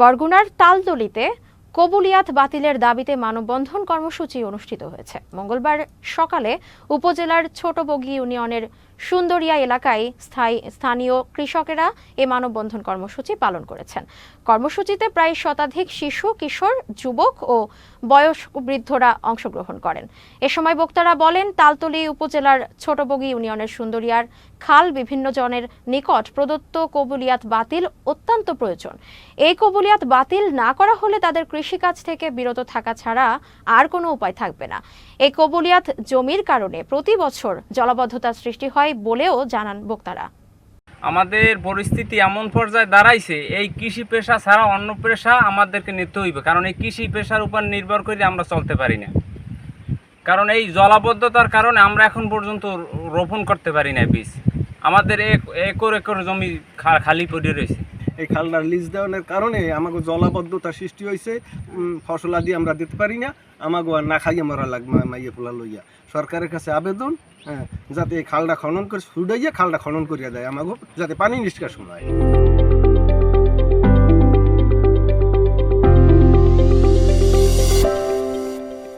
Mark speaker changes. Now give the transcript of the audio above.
Speaker 1: বরগুনার তালতলিতে কবুলিয়াত বাতিলের দাবিতে মানববন্ধন কর্মসূচি অনুষ্ঠিত হয়েছে। মঙ্গলবার সকালে উপজেলার ছোটবগি ইউনিয়নের সুন্দরিয়া এলাকায় স্থায়ী স্থানীয় কৃষকেরা এ মানববন্ধন কর্মসূচি পালন করেছেন। কর্মসূচিতে প্রায় শতাধিক শিশু, কিশোর, যুবক ও বয়স্ক বৃদ্ধরা অংশগ্রহণ করেন। এ সময় বক্তারা বলেন, তালতলি উপজেলার ছোটবগি ইউনিয়নের সুন্দরিয়ার খাল বিভিন্ন জনের নিকট প্রদত্ত কবুলিয়াত বাতিল অত্যন্ত প্রয়োজন। এই কবুলিয়াত বাতিল না করা হলে তাদের কৃষিকাজ থেকে বিরত থাকা ছাড়া আর কোনো উপায় থাকবে না। এই কবুলিয়াত জমির কারণে প্রতি বছর জলাবদ্ধতার সৃষ্টি হয় বলেও জানান বক্তারা।
Speaker 2: আমাদের পরিস্থিতি এমন পর্যায়ে দাঁড়াইছে, এই কৃষি পেশা ছাড়া অন্য পেশা আমাদেরকে নিতে হইবে, কারণ এই কৃষি পেশার উপর নির্ভর করে আমরা চলতে পারি না। কারণ এই জলাবদ্ধতার কারণে আমরা এখন পর্যন্ত রোপণ করতে পারি না বীজ। আমাদের এক- একর একর জমি খালি পড়ে রয়েছে।
Speaker 3: এই খালটার লিজ দেওয়ার কারণে আমাকে জলাবদ্ধতা সৃষ্টি হয়েছে আদি আমরা দিতে পারি না আমাকে না খাইয়ে মরা লাগবে মাইয়ে পোলা লইয়া। সরকারের কাছে আবেদন হ্যাঁ যাতে এই খালটা খনন করে সুডাইয়া খালটা খনন করিয়া দেয় আমাকে যাতে পানি নিষ্কাশন হয়।